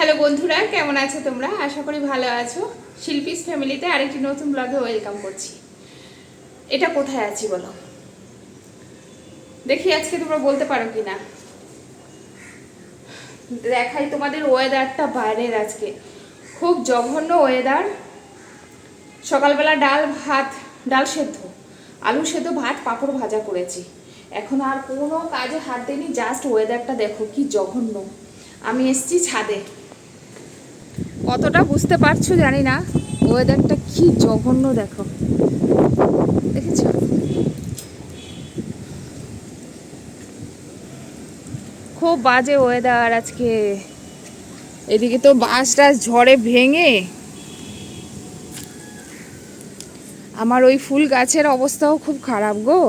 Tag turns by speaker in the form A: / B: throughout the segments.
A: Hello বন্ধুরা, কেমন আছো তোমরা? আশা করি ভালো আছো। শিল্পীস ফ্যামিলিতে আরেকটি নতুন ব্লগে ওয়েলকাম করছি। এটা কোথায় আছি বলো? দেখি আজকে তোমরা বলতে পারো কি না দেখাই তোমাদের ওয়েদারটা বাইরের আজকে। খুব জঘন্য ওয়েদার সকালবেলা ডাল ভাত, ডাল সেদ্ধ। আলু সেদ্ধ ভাত, পাঁপড় ভাজা করেছি। এখন আর কোনো কাজে হাত দিইনি জাস্ট ওয়েদারটা দেখো কি জঘন্য। আমি এসছি ছাদে। কতটা বুঝতে পারছ জানি না। ওয়েদারটা কি জঘন্য দেখো। দেখেছ? খুব বাজে ওয়েদার আজকে। এদিকে তো বাস টাস ঝড়ে ভেঙে। আমার ওই ফুল গাছের অবস্থাও খুব খারাপ গো।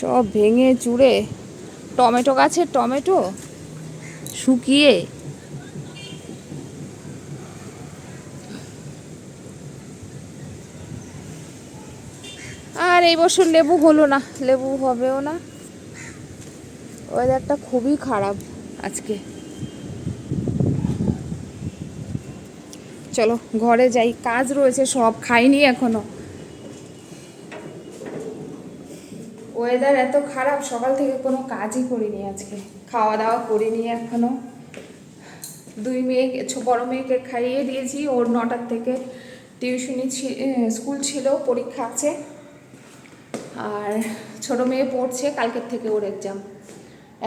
A: সব ভেঙে চুড়ে। টমেটো গাছের টমেটো? শুকিয়ে। আর এই বছর লেবু হলো না, লেবু হবেও না। ওয়েদারটা খুবই খারাপ আজকে। চলো, ঘরে যাই, কাজ রয়েছে, সব খাইনি এখনও। ওয়েদার এত খারাপ, সকাল থেকে কোনো কাজই করিনি আজকে। খাওয়া দাওয়া করিনি এখনও। দুই মেয়েকে বড় মেয়েকে খাইয়ে দিয়েছি, ওর নটার থেকে টিউশনি স্কুল ছিল, পরীক্ষা আছে। আর ছোট মেয়ে পড়ছে, কালকের থেকে ওর এক্সাম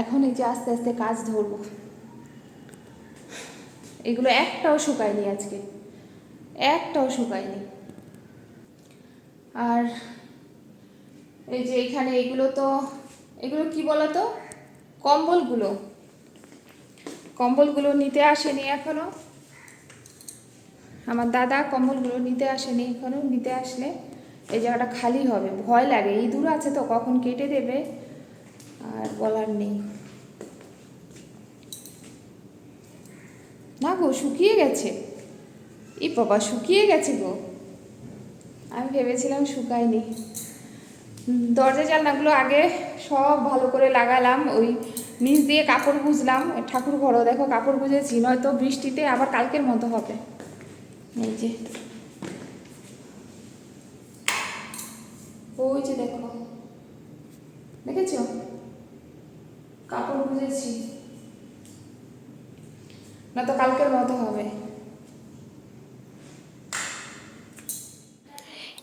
A: এখন এই যে আস্তে আস্তে কাজ ধরবো। এগুলো একটাও শুকায়নি আজকে। একটাও শুকায়নি। আর এই যে এখানে এগুলো তো, এগুলো কি বলো তো কম্বলগুলো। কম্বলগুলো নিতে আসেনি এখনও। আমার দাদা কম্বলগুলো নিতে আসেনি এখনও, নিতে আসলে এই জায়গাটা খালি হবে। ভয় লাগে ইঁদুর আছে তো, কখন কেটে দেবে? আর বলার নেই। না গো, শুকিয়ে গেছে। ই বাবা, শুকিয়ে গেছে গো। আমি ভেবেছিলাম শুকায়নি। দরজা জানলাগুলো আগে সব ভালো করে লাগালাম, ওই নিচ দিয়ে কাপড় গুজলাম। ঠাকুর ঘরও দেখো, কাপড় গুজেছি, নয়তো বৃষ্টিতে আবার কালকের মতো হবে। এই যে। ওই যে দেখো। দেখেছ? কাপড় গুজেছি। না তো কালকের মতো হবে।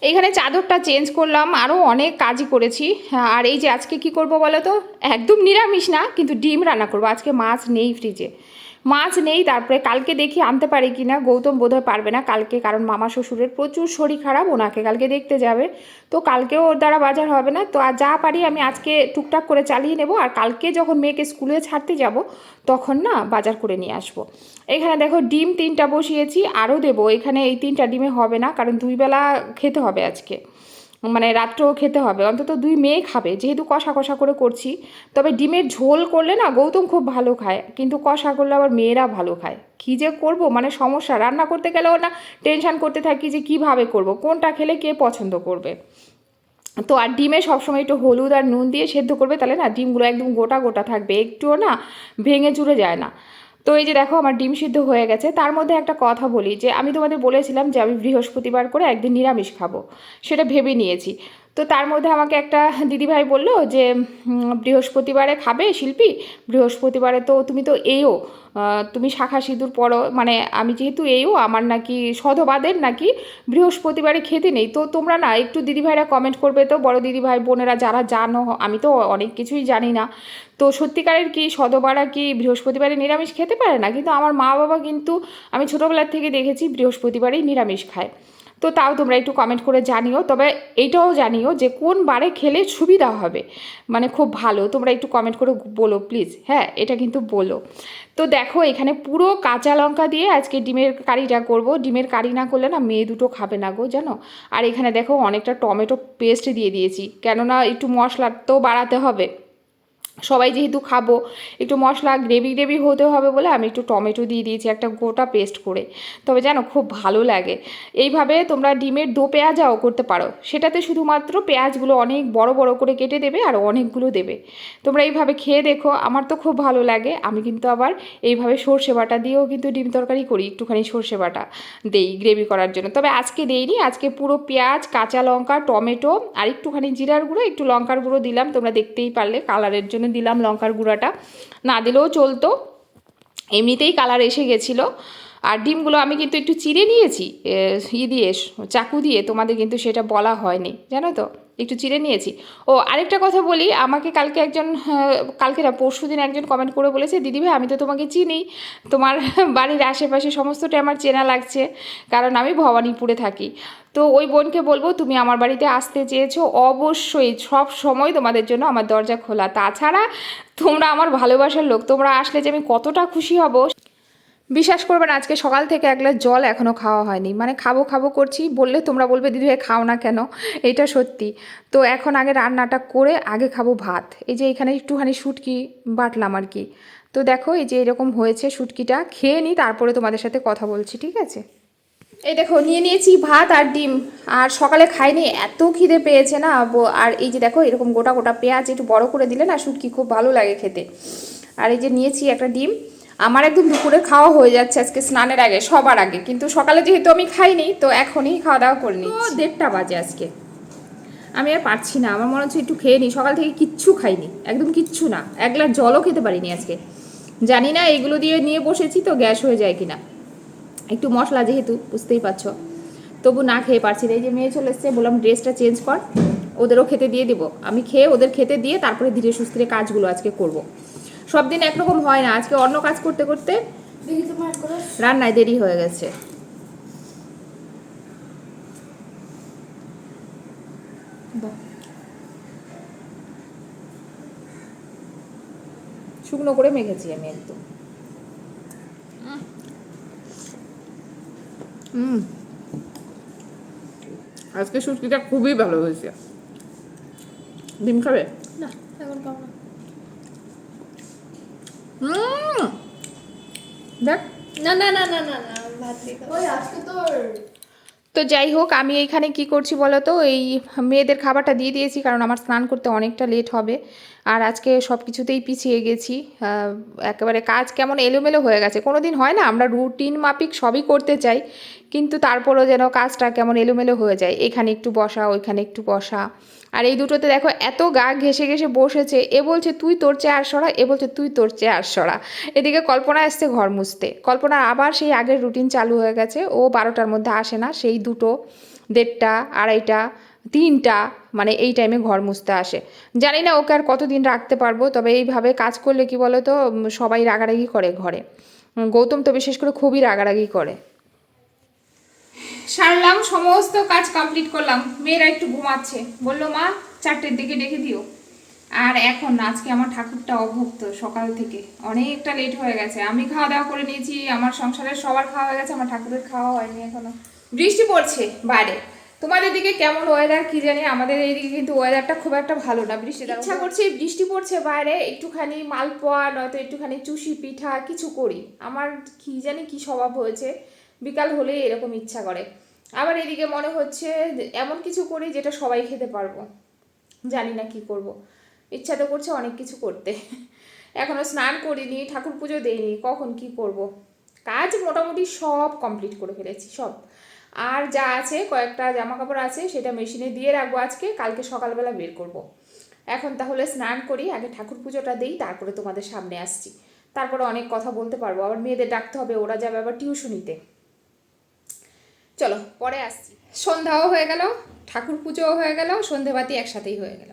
A: এইখানে চাদরটা চেঞ্জ করলাম আরও অনেক কাজই করেছি। আর এই যে আজকে কি করব বলো তো? একদম নিরামিষ না, কিন্তু ডিম রান্না করব। আজকে মাছ নেই ফ্রিজে মাছ নেই, তারপরে কালকে দেখি আনতে পারি কি না গৌতম বোধহয় পারবে না কালকে, কারণ মামা শ্বশুরের প্রচুর শরীর খারাপ, ওনাকে কালকে দেখতে যাবে। তো কালকেও ওর দ্বারা বাজার হবে না, তো আর যা পারি আমি আজকে টুকটাক করে চালিয়ে নেব, আর কালকে যখন মেয়েকে স্কুলে ছাড়তে যাব, তখন না বাজার করে নিয়ে আসব। এখানে দেখো ডিম তিনটা বসিয়েছি, আরও দেবো, এখানে এই তিনটা ডিমে হবে না, কারণ দুই বেলা খেতে হবে আজকে। মানে রাত্রেও খেতে হবে। অন্তত দুই মেয়ে খাবে। যেহেতু কষা কষা করে করছি, তবে ডিমের ঝোল করলে না গৌতম খুব ভালো খায়। কিন্তু কষা করলে আবার মেয়েরা ভালো খায়। কী যে করব? মানে সমস্যা। রান্না করতে গেলেও না টেনশান করতে থাকি যে কীভাবে করব? কোনটা খেলে কে পছন্দ করবে? তো আর ডিমে সবসময় একটু হলুদ আর নুন দিয়ে সেদ্ধ করবে, তাহলে না ডিমগুলো একদম গোটা গোটা থাকবে। একটুও না ভেঙে চুরে যায় না। তো এই যে দেখো, আমার ডিম সিদ্ধ হয়ে গেছে। তার মধ্যে একটা কথা বলি যে, আমি তোমাদের বলেছিলাম যে, আমি বৃহস্পতিবার করে একদিন নিরামিষ খাব। সেটা ভেবে নিয়েছি। তো তার মধ্যে আমাকে একটা দিদিভাই বলল যে বৃহস্পতিবারে খাবে শিল্পী? বৃহস্পতিবারে তো তুমি তো এও। তুমি শাখা সিঁদুর পড়ো মানে আমি যেহেতু এও, আমার নাকি সধবাদের নাকি বৃহস্পতিবারে খেতে নেই। তো তোমরা না একটু দিদিভাইরা কমেন্ট করবে তো, বড় দিদিভাই, বোনেরা যারা জানো, আমি তো অনেক কিছুই জানি না। তো সত্যিকারের কি সদবারা কি বৃহস্পতিবারে নিরামিষ খেতে পারে না? কিন্তু আমার মা বাবা কিন্তু আমি ছোটোবেলার থেকে দেখেছি বৃহস্পতিবারেই নিরামিষ খায়। তো তাও তোমরা একটু কমেন্ট করে জানিও। তবে এইটাও জানিও যে কোন বারে খেলে সুবিধা হবে? মানে খুব ভালো, তোমরা একটু কমেন্ট করে বলো প্লিজ হ্যাঁ এটা কিন্তু বলো। তো দেখো, এখানে পুরো কাঁচা লঙ্কা দিয়ে আজকে ডিমের কারিটা করব। ডিমের কারি না করলে না মেয়ে দুটো খাবে না গো, জানো? আর এখানে দেখো, অনেকটা টমেটো পেস্ট দিয়ে দিয়েছি। কেননা একটু মশলা তো বাড়াতে হবে। সবাই যেহেতু খাব, একটু মশলা গ্রেভি গ্রেভি হতে হবে বলে আমি একটু টমেটো দিয়ে দিয়েছি একটা গোটা পেস্ট করে। তবে জানো খুব ভালো লাগে। এইভাবে তোমরা ডিমের দো পেঁয়াজাও করতে পারো। সেটাতে শুধুমাত্র পেঁয়াজগুলো অনেক বড় বড় করে কেটে দেবে আর অনেকগুলো দেবে। তোমরা এইভাবে খেয়ে দেখো, আমার তো খুব ভালো লাগে। আমি কিন্তু আবার এইভাবে সর্ষে বাটা দিয়েও কিন্তু ডিম তরকারি করি, একটুখানি সর্ষে বাটা দেই গ্রেভি করার জন্য। তবে আজকে দেইনি, আজকে পুরো পেঁয়াজ, কাঁচা লঙ্কা, টমেটো আর একটুখানি জিরার গুঁড়ো, একটু লঙ্কার গুঁড়ো দিলাম, তোমরা দেখতেই পারলে কালারের জন্য দিলাম লঙ্কার গুঁড়াটা। না দিলেও চলতো। এমনিতেই কালার এসে গেছিল। আর ডিমগুলো আমি কিন্তু একটু চিড়ে নিয়েছি ই দিয়ে চাকু দিয়ে তোমাদের কিন্তু সেটা বলা হয়নি জানো তো? একটু চিড়ে নিয়েছি। ও আরেকটা কথা বলি আমাকে কালকে একজন হ্যাঁ, কালকে না পরশু দিন একজন কমেন্ট করে বলেছে দিদি ভাই আমি তো তোমাকে চিনি তোমার বাড়ির আশেপাশে সমস্তটা আমার চেনা লাগছে কারণ আমি ভবানীপুরে থাকি। তো ওই বোনকে বলব তুমি আমার বাড়িতে আসতে চেয়েছো অবশ্যই সব সময় তোমাদের জন্য আমার দরজা খোলা। তাছাড়া তোমরা আমার ভালোবাসার লোক তোমরা আসলে যে আমি কতটা খুশি হব বিশ্বাস করবেন, আজকে সকাল থেকে এক গ্লাস জল এখনও খাওয়া হয়নি। মানে খাব খাব করছি, বললে তোমরা বলবে, দিদি ভাই, খাও না কেন? এটা সত্যি। তো এখন আগে রান্নাটা করে আগে খাব ভাত। এই যে এখানে একটুখানি শুটকি বাটলাম আর কি। তো দেখো, এই যে এরকম হয়েছে শুটকিটা, খেয়ে নিই, তারপরে তোমাদের সাথে কথা বলছি, ঠিক আছে? এই দেখো, নিয়ে নিয়েছি ভাত আর ডিম। আর সকালে খাইনি, এত খিদে পেয়েছে না? আর এই যে দেখো, এরকম গোটা গোটা পেঁয়াজ একটু বড় করে দিলে না, শুটকি খুব ভালো লাগে খেতে। আর এই যে নিয়েছি একটা ডিম। আমার একদম দুপুরে খাওয়া হয়ে যাচ্ছে আজকে স্নানের আগে, সবার আগে। কিন্তু সকালে যেহেতু আমি খাইনি, তো এখনই খাওয়া দাওয়া করে নিই দেড়টা বাজে আজকে। আমি আর পারছি না, আমার মনে হচ্ছে একটু খেয়ে নিই। সকাল থেকে কিচ্ছু খাইনি, একদম কিচ্ছু না। এক গ্লাস জলও খেতে পারিনি আজকে। জানি না এগুলো দিয়ে নিয়ে বসেছি তো গ্যাস হয়ে যায় কিনা। একটু মশলা যেহেতু, বুঝতেই পারছ। তবু না খেয়ে পারছি না। এই যে মেয়ে চলে এসছে, বললাম ড্রেসটা চেঞ্জ কর, ওদেরও খেতে দিয়ে দিব। আমি খেয়ে ওদের খেতে দিয়ে তারপরে ধীরে সুস্থিরে কাজগুলো আজকে করব। সব দিন একরকম হয় না। আজকে অন্য কাজ করতে করতে রান্নায় দেরি হয়ে গেছে। শুকনো করে মেখেছি আমি একদম। আজকে সুটকিটা খুবই ভালো হয়েছে। ডিম খাবে?
B: না, এখন খাব না।
A: দেখ।
B: না না না না না না আজকে তোর
A: তো যাই হোক আমি এইখানে কি করছি বলো তো এই মেয়েদের খাবারটা দিয়ে দিয়েছি কারণ আমার স্নান করতে অনেকটা লেট হবে। আর আজকে সব কিছুতেই পিছিয়ে গেছি একেবারে কাজ কেমন এলোমেলো হয়ে গেছে। কোনো দিন হয় না, আমরা রুটিন মাফিক সবই করতে চাই, কিন্তু তারপরও যেন কাজটা কেমন এলোমেলো হয়ে যায়। এখানে একটু বসা, ওইখানে একটু বসা। আর এই দুটোতে দেখো, এত গা ঘেসে ঘেসে বসেছে, এ বলছে তুই তোর চেয়ার সরা, এ বলছে তুই তোর চেয়ার সরা। এদিকে কল্পনা এসছে ঘর মুছতে। কল্পনা আবার সেই আগের রুটিন চালু হয়ে গেছে, ও বারোটার মধ্যে আসে না, সেই দুটো, দেড়টা, আড়াইটা তিনটা মানে এই টাইমে ঘর মুছতে আসে। জানি না ওকে আর কতদিন রাখতে পারব, তবে এইভাবে কাজ করলে কি বলো তো সবাই রাগারাগি করে ঘরে। গৌতম তো বিশেষ করে খুবই রাগারাগি করে। সারলাম, সমস্ত কাজ কমপ্লিট করলাম। মেয়েরা একটু ঘুমাচ্ছে। বলল, মা, চারটের দিকে ডেকে দিও। আর এখন আজকে আমার ঠাকুরটা অভুক্ত সকাল থেকে। অনেকটা লেট হয়ে গেছে। আমি খাওয়া দাওয়া করে নিয়েছি, আমার সংসারের সবার খাওয়া হয়ে গেছে, আমার ঠাকুরের খাওয়া হয়নি এখনও। বৃষ্টি পড়ছে বাইরে। তোমাদের দিকে কেমন ওয়েদার কি জানি আমাদের এইদিকে কিন্তু ওয়েদারটা খুব একটা ভালো না। বৃষ্টি ইচ্ছা করছে বৃষ্টি পড়ছে বাইরে একটুখানি মালপোয়া নয়তো একটুখানি চুষি পিঠা কিছু করি। আমার কি জানি কি স্বভাব হয়েছে বিকাল হলে এরকম ইচ্ছা করে। আবার এদিকে মনে হচ্ছে এমন কিছু করি যেটা সবাই খেতে পারব। জানি না কি করব। ইচ্ছা তো করছে অনেক কিছু করতে। এখনও স্নান করিনি ঠাকুর পুজো দেইনি কখন কি করব? কাজ মোটামুটি সব কমপ্লিট করে ফেলেছি সব। আর যা আছে, কয়েকটা জামা কাপড় আছে, সেটা মেশিনে দিয়ে রাখব আজকে, কালকে সকালবেলা বের করব। এখন তাহলে স্নান করি, আগে ঠাকুর পুজোটা দিই, তারপরে তোমাদের সামনে আসছি। তারপরে অনেক কথা বলতে পারব, আবার মেয়েদের ডাকতে হবে, ওরা যাবে আবার টিউশনিতে চলো, পরে আসছি। সন্ধ্যাও হয়ে গেল, ঠাকুর পুজোও হয়ে গেল, সন্ধেবাতি একসাথেই হয়ে গেল।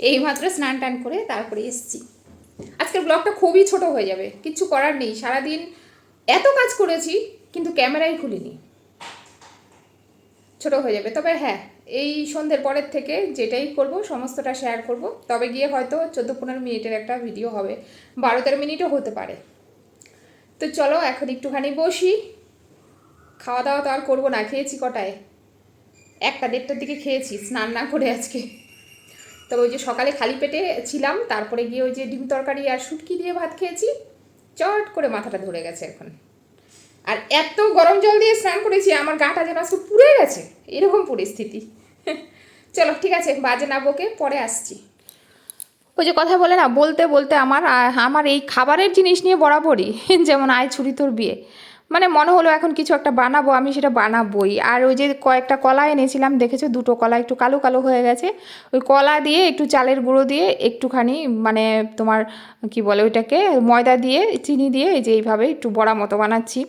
A: এইমাত্র স্নান টান করে তারপরে এসছি। আজকের ব্লগটা খুবই ছোট হয়ে যাবে কিচ্ছু করার নেই, সারাদিন এত কাজ করেছি, কিন্তু ক্যামেরাই খুলিনি। ছোট হয়ে যাবে। তবে হ্যাঁ এই সন্ধ্যের পরের থেকে যেটাই করব, সমস্তটা শেয়ার করব। তবে গিয়ে হয়তো চোদ্দ পনেরো মিনিটের একটা ভিডিও হবে। বারো তেরো মিনিটও হতে পারে। তো চলো, এখন একটুখানি বসি। খাওয়া দাওয়া তো আর করব না, খেয়েছি কটায়? একটা দেড়টার দিকে খেয়েছি, স্নান না করে আজকে। তবে ওই যে সকালে খালি পেটে ছিলাম, তারপরে গিয়ে ওই যে ডিম তরকারি আর শুটকি দিয়ে ভাত খেয়েছি। চট করে মাথাটা ধরে গেছে এখন। আর এত গরম জল দিয়ে স্নান করেছি, আমার গাটা যেন আজকে পুড়ে গেছে। এরকম পরিস্থিতি। চলো, ঠিক আছে, বাজে না বকে পরে আসছি। ওই যে কথা বলে না, বলতে বলতে আমার আমার এই খাবারের জিনিস নিয়ে বরাবরই, যেমন আয় ছুরি তোর বিয়ে। মানে মনে হলো এখন কিছু একটা বানাবো, আমি সেটা বানাবোই। আর ওই যে কয়েকটা কলা এনেছিলাম, দেখেছ? দুটো কলা একটু কালো কালো হয়ে গেছে। ওই কলা দিয়ে একটু চালের গুঁড়ো দিয়ে একটুখানি মানে তোমার, কি বলে ওইটাকে, ময়দা দিয়ে, চিনি দিয়ে, এই যে এইভাবে একটু বড়া মতো বানাচ্ছি।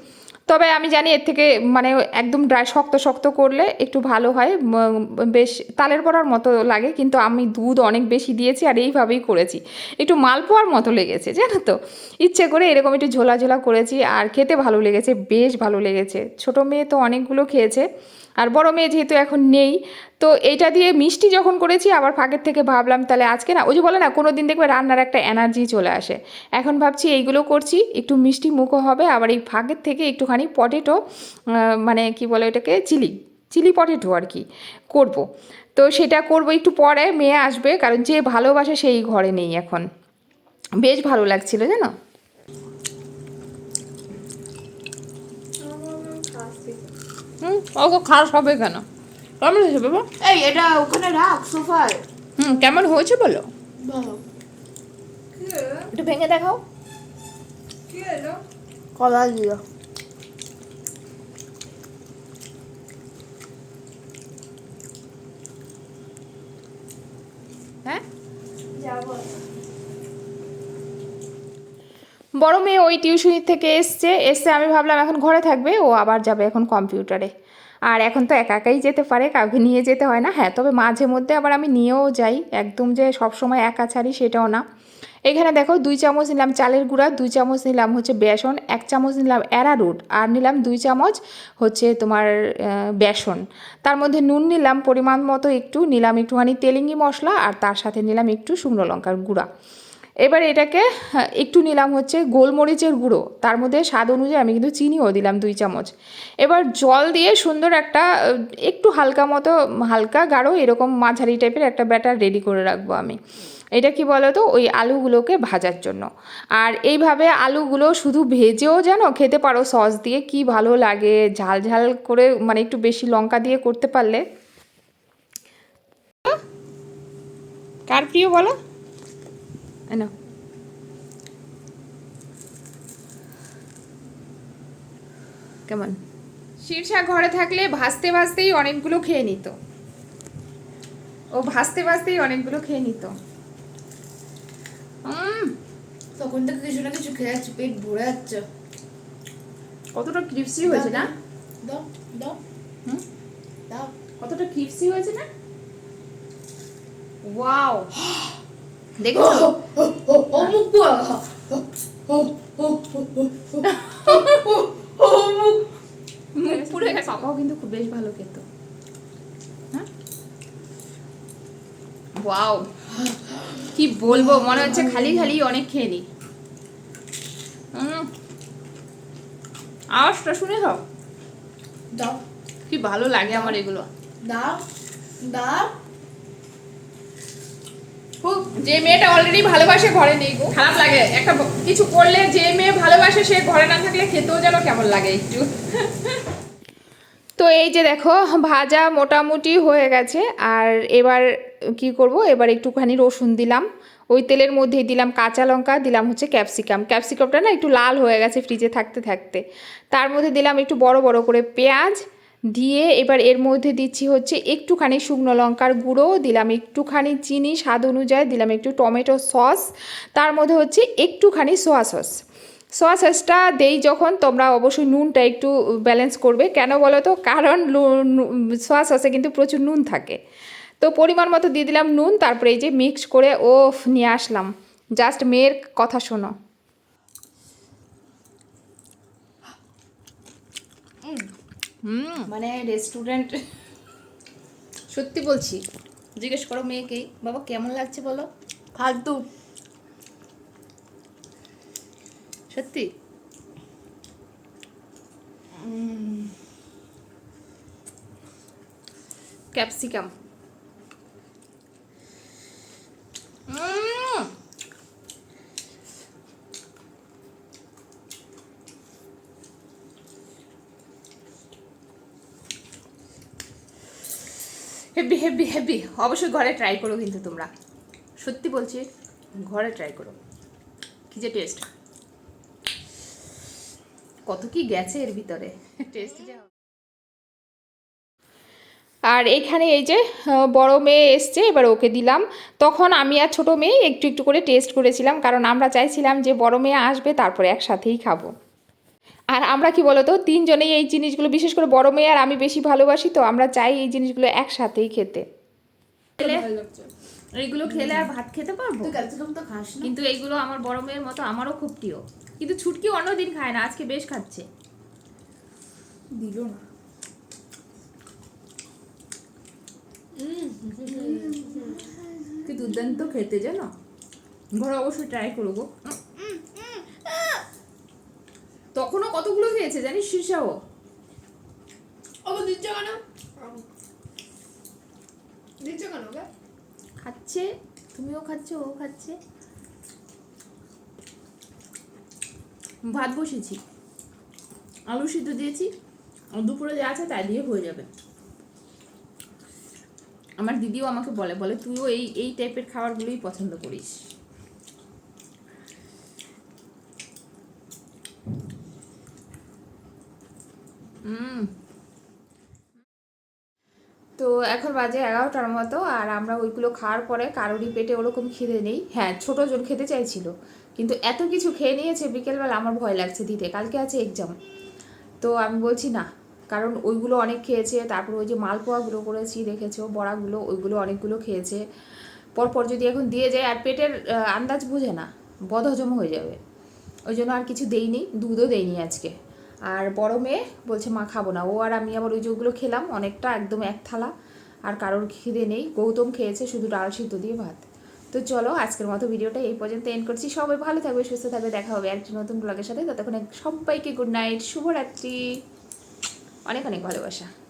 A: তবে আমি জানি এর থেকে মানে একদম ড্রাই শক্ত শক্ত করলে একটু ভালো হয় বেশ তালের বড়ার মতো লাগে, কিন্তু আমি দুধ অনেক বেশি দিয়েছি আর এইভাবেই করেছি। একটু মালপোয়ার মতো লেগেছে, জানো তো? ইচ্ছে করে এরকম একটু ঝোলা ঝোলা করেছি আর খেতে ভালো লেগেছে, বেশ ভালো লেগেছে। ছোট মেয়ে তো অনেকগুলো খেয়েছে। আর বড় মেয়ে যেহেতু এখন নেই, তো এইটা দিয়ে মিষ্টি যখন করেছি, আবার ফাঁকের থেকে ভাবলাম তাহলে আজকে না, ওই যে বলে না কোনো দিন দেখবে রান্নার একটা এনার্জি চলে আসে। এখন ভাবছি এইগুলো করছি, একটু মিষ্টি মুখও হবে, আবার এই ফাঁকের থেকে একটুখানি পটেটো মানে কি বলে ওটাকে, চিলি চিলি পটেটো আর কি করব। তো সেটা করব একটু পরে, মেয়ে আসবে, কারণ যে ভালোবাসে সেই ঘরে নেই এখন। বেশ ভালো লাগছিল, জানো? হুম ওকে খারাপ হবে কেন? কেমন হয়েছে বাবা?
B: এই এটা ওখানে রাখ সোফায়।
A: হুম কেমন হয়েছে বলো?
B: ভালো
A: একটু ভেঙে দেখাও।
B: কলা দিও
A: হ্যাঁ
B: যাব
A: বড় মেয়ে ওই টিউশনি থেকে এসছে এসছে আমি ভাবলাম এখন ঘরে থাকবে, ও আবার যাবে এখন কম্পিউটারে। আর এখন তো একা একাই যেতে পারে, কাউকে নিয়ে যেতে হয় না। হ্যাঁ তবে মাঝে মধ্যে আবার আমি নিয়েও যাই, একদম যে সব সময় একা ছাড়ি সেটাও না। এখানে দেখো, দুই চামচ নিলাম চালের গুঁড়া, দুই চামচ নিলাম হচ্ছে বেসন, এক চামচ নিলাম অ্যারারুট আর নিলাম দুই চামচ হচ্ছে তোমার বেসন। তার মধ্যে নুন নিলাম, পরিমাণ মতো একটু, নিলাম একটুখানি তেলিঙ্গি মশলা, আর তার সাথে নিলাম একটু শুকনো লঙ্কার গুঁড়া। এবার এটাকে হ্যাঁ, একটু নিলাম হচ্ছে গোলমরিচের গুঁড়ো। তার মধ্যে স্বাদ অনুযায়ী আমি কিন্তু চিনিও দিলাম দুই চামচ। এবার জল দিয়ে সুন্দর একটা একটু হালকা মতো হালকা গাঢ় এরকম মাঝারি টাইপের একটা ব্যাটার রেডি করে রাখব আমি। এটা কি বলো তো ওই আলুগুলোকে ভাজার জন্য। আর এইভাবে আলুগুলো শুধু ভেজেও যেন খেতে পারো সস দিয়ে কি ভালো লাগে ঝাল ঝাল করে মানে একটু বেশি লঙ্কা দিয়ে করতে পারলে। কার প্রিয় বলো? না কেমন শীর্ষা ঘরে থাকলে ভাসতে ভাসতেই অনেকগুলো খেয়ে নিত ও ভাসতে ভাসতেই অনেকগুলো খেয়ে নিত
B: তখন থেকে কিছু না কিছু খেয়ে যাচ্ছে পেট ভরে যাচ্ছে
A: কতটা ক্রিপসি হয়েছে না
B: দাও দাও
A: হুম?
B: দাও
A: কতটা ক্রিপসি হয়েছে না ওয়াও দেখেছ?
B: ও মুখ
A: মুখ। পুরো গেছে। পাপাও কিন্তু খুব বেশ ভালো খেত। হ্যাঁ? ওয়াও। কি বলব? মনে হচ্ছে খালি খালি অনেক খেয়ে নি। আওয়াজটা শুনে
B: দাও।
A: কি ভালো লাগে আমার এগুলো।
B: দাও। দাও।
A: খুব যে মেয়েটা অলরেডি ভালোবাসে ঘরে নেই গো। খারাপ লাগে। একটা কিছু করলে যে মেয়ে ভালোবাসে সে ঘরে না থাকলে খেতেও যেন কেমন লাগে একটু। তো এই যে দেখো ভাজা মোটামুটি হয়ে গেছে। আর এবার কি করব? এবার একটুখানি রসুন দিলাম। ওই তেলের মধ্যেই দিলাম কাঁচা লঙ্কা দিলাম হচ্ছে ক্যাপসিকাম। ক্যাপসিকামটা না একটু লাল হয়ে গেছে ফ্রিজে থাকতে থাকতে। তার মধ্যে দিলাম একটু বড় বড় করে পেঁয়াজ দিয়ে এবার এর মধ্যে দিচ্ছি হচ্ছে একটুখানি শুকনো লঙ্কার গুঁড়ো, দিলাম একটুখানি চিনি, স্বাদ অনুযায়ী দিলাম একটু টমেটো সস, তার মধ্যে হচ্ছে একটুখানি সোয়া সস সোয়া সসটা দেই যখন, তোমরা অবশ্যই নুনটা একটু ব্যালেন্স করবে। কেন বলো তো কারণ সোয়া সসে কিন্তু প্রচুর নুন থাকে। তো পরিমাণ মতো দিয়ে দিলাম নুন, তারপরে এই যে মিক্স করে ও নিয়ে আসলাম। জাস্ট মেয়ের কথা শোনো। হুম। মানে রেস্টুরেন্ট সত্যি বলছি। জিজ্ঞেস করো মেয়েকেই বাবা কেমন লাগছে বলো?
B: ফালতু।
A: সত্যি। ক্যাপসিকাম। হেভি হেভি হেভি অবশ্যই ঘরে ট্রাই করো কিন্তু তোমরা। সত্যি বলছি, ঘরে ট্রাই করো। কি যে টেস্ট কত কি গেছে এর ভিতরে। টেস্ট যে আর এখানে এই যে বড় মেয়ে এসছে, এবার ওকে দিলাম। তখন আমি আর ছোটো মেয়ে একটু একটু করে টেস্ট করেছিলাম, কারণ আমরা চাইছিলাম যে বড় মেয়ে আসবে, তারপরে একসাথেই খাব। আর আমরা কি বলতো তিনজনেই এই জিনিসগুলো বিশেষ করে বড় মেয়ে আর আমি বেশি ভালোবাসি তো আমরা চাই এই জিনিসগুলো একসাথেই খেতে। এইগুলো খেলে আর ভাত খেতে পারব?
B: তুই ক্যাপসিকাম তো খাস না।
A: কিন্তু এইগুলো আমার বড় মেয়ের মতো আমারও খুব প্রিয়। কিন্তু ছুটকি অন্যদিন খায় না আজকে বেশ খাচ্ছে।
B: দিল না।
A: কি দুর্দান্ত খেতে জানো? ঘরে অবশ্যই ট্রাই করব। তখনও কতগুলো খেয়েছে জানিস শীর্ষাও?
B: ওকে দিচ্ছ কেন? দিচ্ছ কেন ওকে?
A: খাচ্ছে তুমিও খাচ্ছ ও খাচ্ছে। ভাত বসেছি আলু সিদ্ধ দিয়েছি দুপুরে যা আছে তাই দিয়ে হয়ে যাবে। আমার দিদিও আমাকে বলে বলে তুইও এই এই টাইপের খাবারগুলোই পছন্দ করিস। হুম। তো এখন বাজে এগারোটার মতো আর আমরা ওইগুলো খাওয়ার পরে কারোরই পেটে ওরকম খিদে নেই। হ্যাঁ ছোটো জন খেতে চাইছিল, কিন্তু এত কিছু খেয়ে নিয়েছে বিকেলবেলা আমার ভয় লাগছে দিতে, কালকে আছে এক্সাম তো আমি বলছি না, কারণ ওইগুলো অনেক খেয়েছে, তারপর ওই যে মালপোয়াগুলো করেছি, দেখেছ, বড়াগুলো, ওইগুলো অনেকগুলো খেয়েছে। পরপর যদি এখন দিয়ে যায়, আর পেটের আন্দাজ বুঝে না, বদহজম হয়ে যাবে। ওই জন্য আর কিছু দেইনি, দুধও দেইনি আজকে। আর বড় মেয়ে বলছে, মা, খাব না। ও আর আমি আবার ওই যেগুলো খেলাম, অনেকটা একদম এক থালা। আর কারোর খিদে নেই। গৌতম খেয়েছে শুধু ডাল সিদ্ধ দিয়ে ভাত। তো চলো, আজকের মতো ভিডিওটা এই পর্যন্ত এন্ড করছি। সবাই ভালো থাকবে, সুস্থ থাকবে। দেখা হবে একটি নতুন ব্লগের সাথে। ততক্ষণে সবাইকে গুড নাইট শুভরাত্রি। অনেক অনেক ভালোবাসা।